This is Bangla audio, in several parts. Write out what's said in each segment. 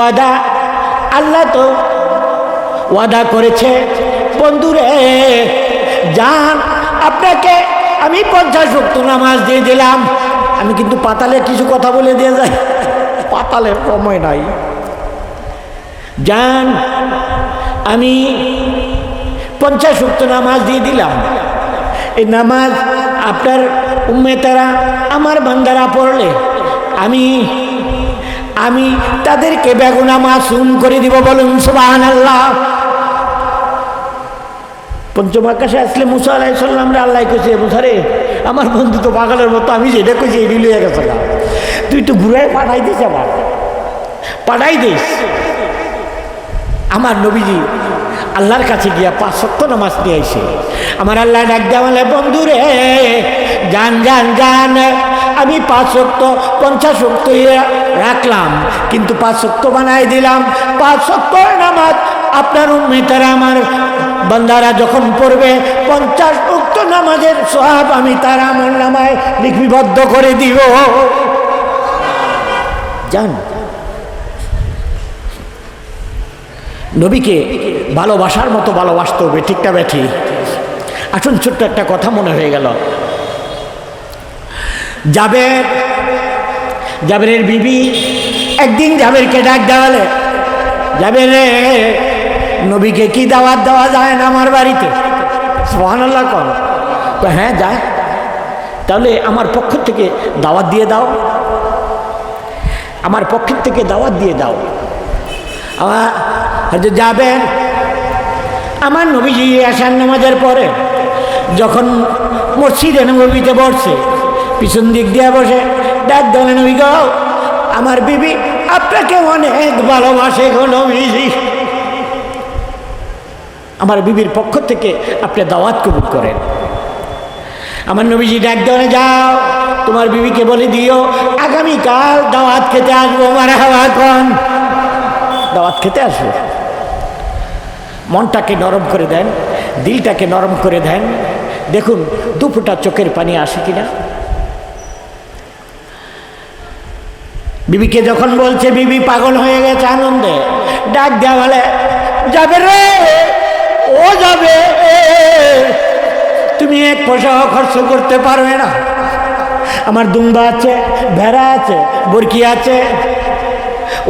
ওয়াদা আল্লাহ তো ওয়াদা করেছে। বন্ধুরে যান আপনাকে আমি পঞ্চাশ ভক্ত নামাজ দিয়ে দিলাম। আমি কিন্তু পাতালে কিছু কথা বলে দিয়ে যাই। পাতালের সময় নাই। যান আমি পঞ্চাশ ভক্ত নামাজ দিয়ে দিলাম। এই নামাজ আপনার উম্মেতারা আমার বান্দারা পড়লে আমি আমি তাদেরকে বেগুনা মাসুম করে দিব বলুন সুবাহান আল্লাহ পঞ্চম আকাশে আসলে মুসা আলাইসাল্লাম রে আল্লাহ কেছে মুসারে আমার বন্ধু তো পাগলের মতো, আমি যেটা কইছি এটি লইয়া গেছে। তুই তো ঘুরাই পাঠাই দিস আমার পাঠাই দিস। আমার নবীজি আল্লাহর কাছে গিয়া পাঁচ সত্য নামাজ নিয়ে আইসে আমার আল্লাহ ডাক দেওয়ালে বন্ধু রে যান যান যান আমি পাঁচ সত্য পঞ্চাশ সত্য রাখলাম, কিন্তু পাঁচ সত্য বানাই দিলাম। পাঁচ সত্য নামাজ আপনার উম্মেতারা, আমার বান্দারা যখন পড়বে, পঞ্চাশ উক্ত নামাজের সব আমি তার আমার নামায় লিপিবদ্ধ করে দিব। যান নবীকে ভালোবাসার মতো ভালোবাসতে হবে ঠিকটা ব্যাঠি আসুন ছোট্ট একটা কথা মনে হয়ে গেল। জাবের জাবেরের বিবি একদিন জাবেরকে ডাক দেওয়ালে, জাবের, নবীকে কি দাওয়াত দেওয়া যায় না আমার বাড়িতে? সোহান আল্লাহ কন তো হ্যাঁ যায়। তাহলে আমার পক্ষ থেকে দাওয়াত দিয়ে দাও। আমার পক্ষের থেকে দাওয়াত দিয়ে দাও। আমার হয়তো যাবেন আমার নবীজি আসার নামাজের পরে যখন মসজিদে নবীতে বসছে পিছন দিক দিয়ে বসে ডাক দলে নবী গো। আমার বিবি, আপনাকে অনেক ভালোবাসে গো নবীজি। আমার বিবির পক্ষ থেকে আপনি দাওয়াত কবুল করেন। আমার নবীজি, ডাক দলে যাও। তোমার বিবিকে বলে দিও, আগামীকাল দাওয়াত খেতে আসব, আমার হাওয়া কন। দাওয়াত খেতে আসব। মনটাকে নরম করে দেন, দিলটাকে নরম করে দেন। দেখুন দুপুরটা চোখের পানি আসে কিনা। বিবিকে যখন বলছে, বিবি পাগল হয়ে গেছে আনন্দে। ডাক দেওয়া বলে, যাবে রে, ও যাবে। তুমি এক পয়সাও খরচ করতে পারবে না। আমার দুম্বা আছে, ভেড়া আছে, বরকি আছে,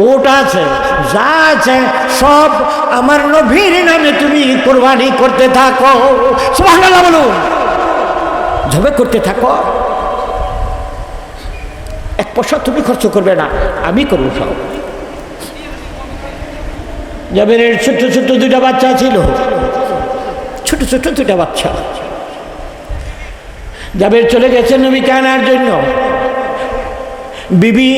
ওট আছে, যা আছে সব আমার নভীর নামে তুমি কোরবানি করতে থাকো। সুবহানাল্লাহ বলুন। ঝবে করতে থাকো। পয়সা তুমি খরচ করবে না, আমি করব সব। জাবেরের ছোট্ট ছোট্ট দুইটা বাচ্চা ছিল। ছোট ছোট দুইটা বাচ্চা। জাবের চলে গেছে নবীকে আনার জন্য। বিবি,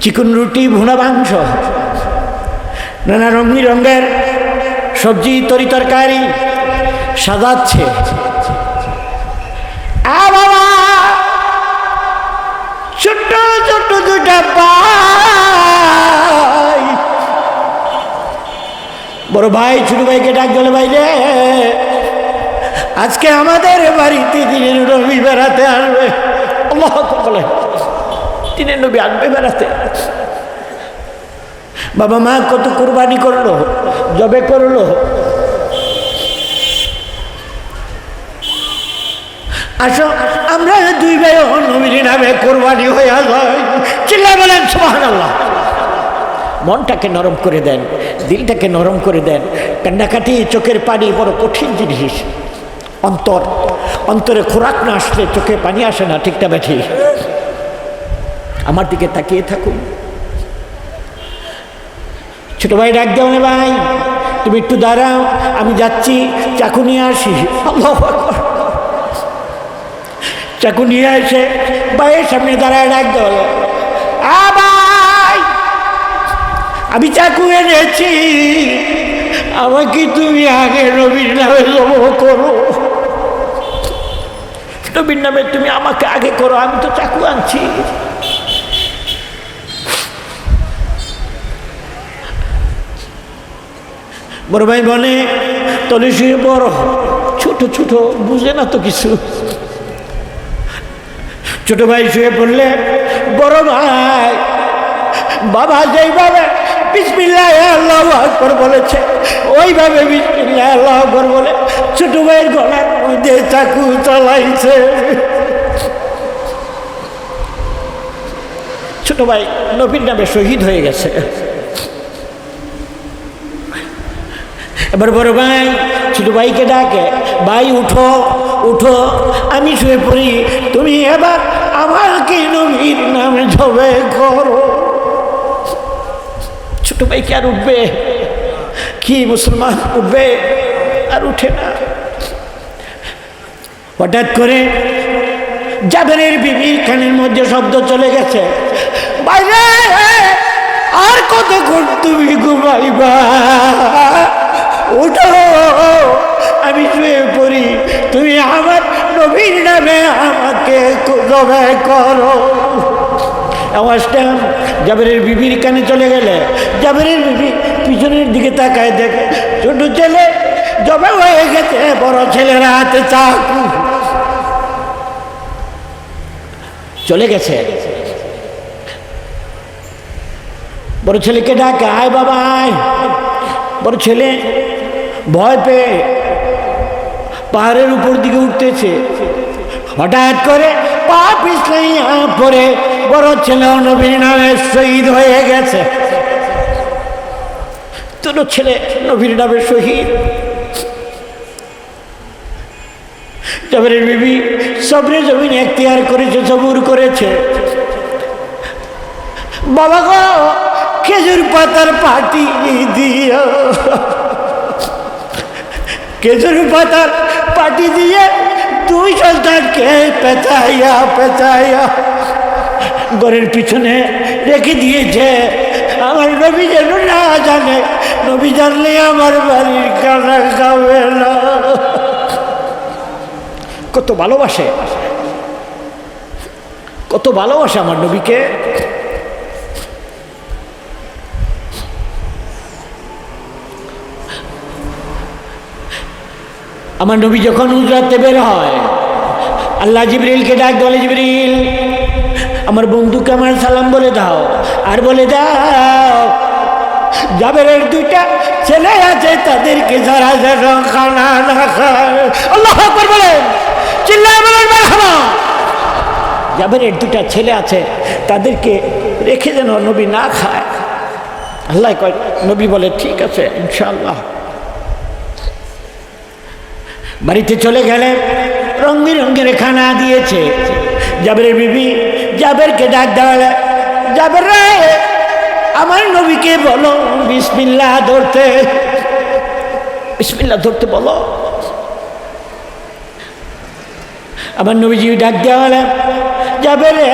চিকন রুটি, ভুনা মাংস, নানা রঙি রঙের সবজি, তরি তরকারি সাজাচ্ছে। আ বাবা! ছোট্ট ছোট্ট দুটা ভাই। বড় ভাই, ছোট ভাইকে ডাক দিলে ভাই রে। আজকে আমাদের বাড়িতে দিনের রবি বেড়াতে আসবে। বলে দিনের নবী আসবে বেড়াতে। বাবা মা কত কোরবানি করল, জবে করল। আসো আমরা দুই ভাই নবীর নামে কোরবানি হয়ে যায় চিল্লা বলেন সোহান আল্লাহ মনটাকে নরম করে দেন, দিলটাকে নরম করে দেন। কান্নাকাটি, চোখের পানি বড় কঠিন জিনিস। অন্তর, অন্তরে খোরাক না আসলে চোখে পানি আসে না ঠিকটা ব্যাঠি আমার দিকে তাকিয়ে থাকুন। ছোট ভাই ডাক দেও ভাই, তুমি একটু দাঁড়াও, আমি যাচ্ছি, চাকু নিয়ে আসি। আকবার। চাকু নিয়ে এসে ভাইয়ের সামনে দাঁড়ায় ডাক দেওয়া আ আমি চাকু এনেছি। আমাকে তুমি আগে রবির নামে জব করো। নবীর নামে তুমি আমাকে আগে করো, আমি তো চাকু আনছি। বড় ভাই বলে, তলে শুয়ে বড় ছোট ছোট, বুঝে না তো কিছু। ছোট ভাই শুয়ে পড়লে, বড় ভাই, বাবা যেইভাবে বিসমিল্লাহ আল্লাহ আকবর বলেছে, ওইভাবে বিসমিল্লাহ আল্লাহ আকবর বলে ছোট ভাইয়ের গলার মধ্যে চাকু চালাইছে। ছোট ভাই নবীর নামে শহীদ হয়ে গেছে। এবার বড় ভাই, ছোট ভাইকে ডাকে, ভাই, উঠো উঠো, আমি শুয়ে পড়ি, তুমি এবার আমাকে নবীর নামে জবে করো। ছোট ভাই কি আর উঠবে? কি মুসলমান উঠবে? আর উঠে না। হঠাৎ করে জাবেরের বিবির কানের মধ্যে শব্দ চলে গেছে। বাইরে, আর কতক্ষণ তুমি ঘুমাইবা? উঠো, আমি শুয়ে পড়ি। তুমি আমার নবীর নামে আমাকে করো। আওয়াজটা জাবেরের বিবির কানে চলে গেলে, জাবেরের বিবি পিছনের দিকে তাকায় দেখে, ছোট ছেলে, জবে হয়ে গেছে, বড় ছেলেরা হাতে চাকু। চলে গেছে। বড় ছেলেকে ডাকে, আয় বাবা, আয়। বড় ছেলে ভয় পেয়ে পাহাড়ের উপর দিকে উঠতেছে। হঠাৎ করে পা পিছলাইয়া পরে বড় ছেলে নবীর নামে শহীদ হয়ে গেছে। তোর ছেলে নবীর নামে শহীদ। জবরের বিবি সবরে জমিন এখতিয়ার করেছে সবুর করেছে। বাবা গো, খেজুর পাতার পাটি দিও। খেজুর পাতার পাটি দিয়ে দুই সন্তানকে পেঁচাইয়া পেঁচাইয়া ঘরের পিছনে রেখে দিয়েছে। আমার নবী যেন না জানে, নবী জানলে আমার বাড়ির কানা খাবে না। কত ভালোবাসে কত ভালোবাসে আমার নবীকে। আমার নবী যখন উজরাতে বের হয়, আল্লাহ জিবরিলকে ডাক বলে, জিবরিল, আমার বন্ধুকে আমার সালাম বলে দাও, আর বলে দাও, জাবেরের দুইটা ছেলে আছে, তাদেরকে যারা যেন খানা দুটা ছেলে আছে, তাদেরকে রেখে যেন নবী না খায়। আল্লাহ কয়, নবী বলে, ঠিক আছে, ইনশাআল্লাহ। বাড়িতে চলে গেলে রং বেরঙ্গের খানা দিয়েছে। জাবেরের বিবি, জাবেরকে ডাক দেওয়ালে, জাবের রে, আমার নবীকে বলো, বিসমিল্লাহ ধরতে। বিসমিল্লাহ ধরতে বলো। আমার নবীজি ডাক দেওয়ালে যাবে রে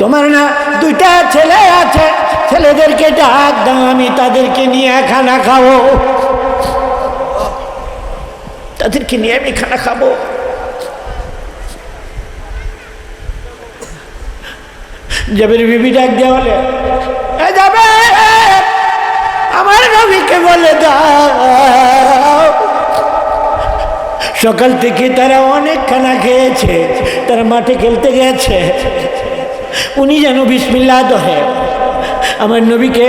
তোমার না দুইটা ছেলে আছে, ছেলেদেরকে ডাক দাও, আমি তাদেরকে নিয়ে খানা খাব। তাদেরকে নিয়ে আমি খানা খাব। যাবের বিবি ডাক দেওয়ালে এ যাবে আমার নবীকে বলে দাও। সকাল থেকে তারা অনেক খানা খেয়েছে, তারা মাঠে খেলতে গেছে। উনি যেন বিসমিল্লা দহে আমার নবীকে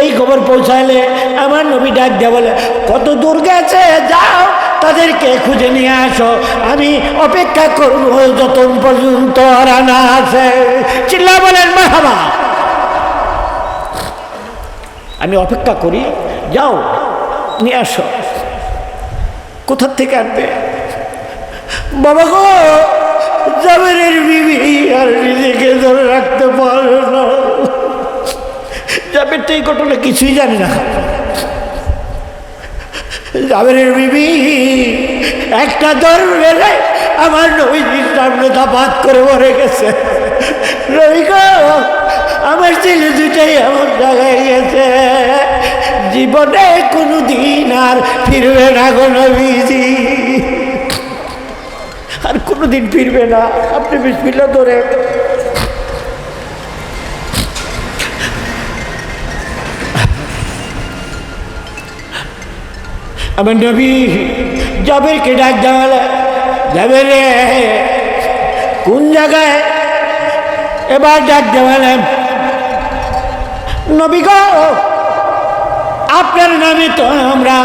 এই খবর পৌঁছালে আমার নবী ডাক দেওয়া বলে, কত দূর গেছে? যাও তাদেরকে খুঁজে নিয়ে আসো। আমি অপেক্ষা করব যত পর্যন্ত রানা আছে চিল্লা বলেন মাহাবা আমি অপেক্ষা করি, যাও, নিয়ে আসো। কোথার থেকে আনবে? বাবা গো, জাবেরের বিবি আর নিজেকে ধরে রাখতে পারে না। জাবের তো এই ঘটনা কিছুই জানি না। জাবেরের বিবি। একটা দর বেড়ে আমার নবীজির সামনে দাপাত করে মরে গেছে। রবি আমার ছেলে দুটাই আমার জায়গায় গেছে জীবনে কোনো দিন আর ফিরবে না গো নবীজি। আর কোনো দিন ফিরবে না। আপনি বিসমিল্লা ধরে আমার নবী জাবেরকে ডাক দেওয়ালে কোন জায়গায়? এবার ডাক দেওয়ালে নবী গো, আপনার নামে তো আমরা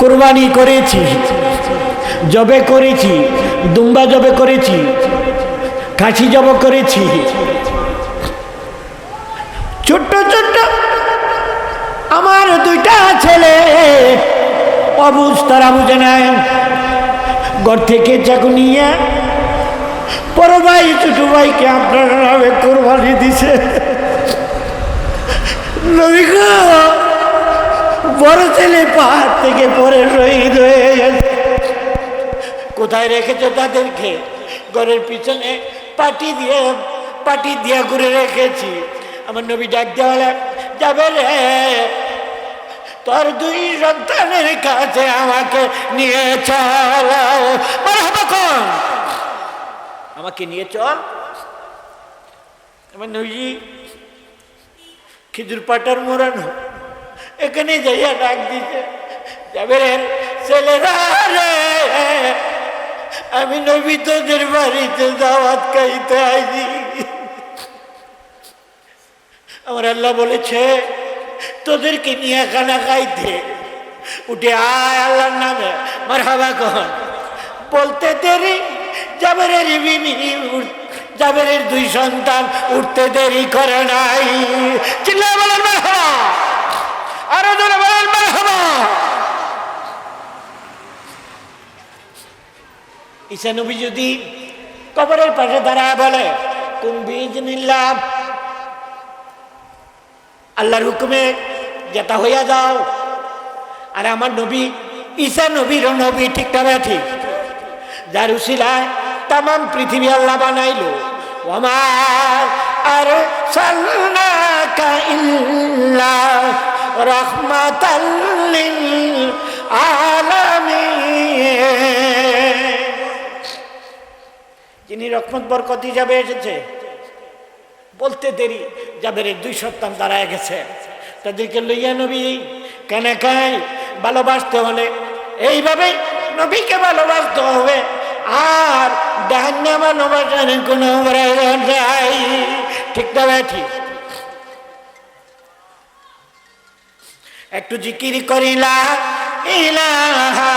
কোরবানি করেছি, জবে করেছি, দুম্বা জবে করেছি, খাসি জব করেছি। ছোট্ট ছোট্ট আমার দুইটা ছেলে অবুজ তারা বুঝে নাই ঘর থেকে চাকু নিয়ে বড় ভাই ছোট ভাইকে আপনার কোরবানি দিছে। বড় ছেলে পাহাড় থেকে পরে শহীদ হয়ে গেছে। কোথায় রেখেছো তাদেরকে? ঘরের পিছনে পাটি দিয়ে পাটি দিয়ে ঘুরে রেখেছি। আমার নবী ডাক দেওয়ালে যাবে রে তোর দুই সন্তানের কাছে আমাকে নিয়ে চল। আমাকে নিয়ে চল। আমার খিজুর পাটার মোড়ানো এখানে যাইয়া ডাক দিতে যাবে ছেলেরা রে, আমি নবী তোদের বাড়িতে দাওয়াত খাইতে আইছি। আমার আল্লাহ বলেছে তোদেরকে নিয়ে খানা খাইতে উঠে আয় আল্লাহর নামে মার হাবা কখন বলতে দেরি, জাবেরের জাবেরের দুই সন্তান উঠতে দেরি করে নাই। চিল্লা বলেন মার হাবা আরও জোরে বলেন মার হাবা ঈশা নবী যদি কবরের পাশে দাঁড়ায় বলে কোন বীজ নিলাম আল্লাহর হুকুমে যেটা হইয়া যাও। আর আমার নবী ঈশা নবীর নবী ঠিক তবে ঠিক যার উশিলায় তাম পৃথিবী আল্লাহ বানাইলো। আমার আর রহমাতাল্লিল আলামিন যিনি রহমত, বরকত হিসাবে এসেছে, বলতে দেরি এই দুই সন্তান দাঁড়ায় গেছে। তাদেরকে লইয়া নবী কেন খাই ভালোবাসতে হলে এইভাবে নবীকে ভালোবাসতে হবে। আর ডান্য ভালোবাসার কোনো প্রয়োজন ঠিক না ঠিক। একটু জিকির করিলা, ইলাহা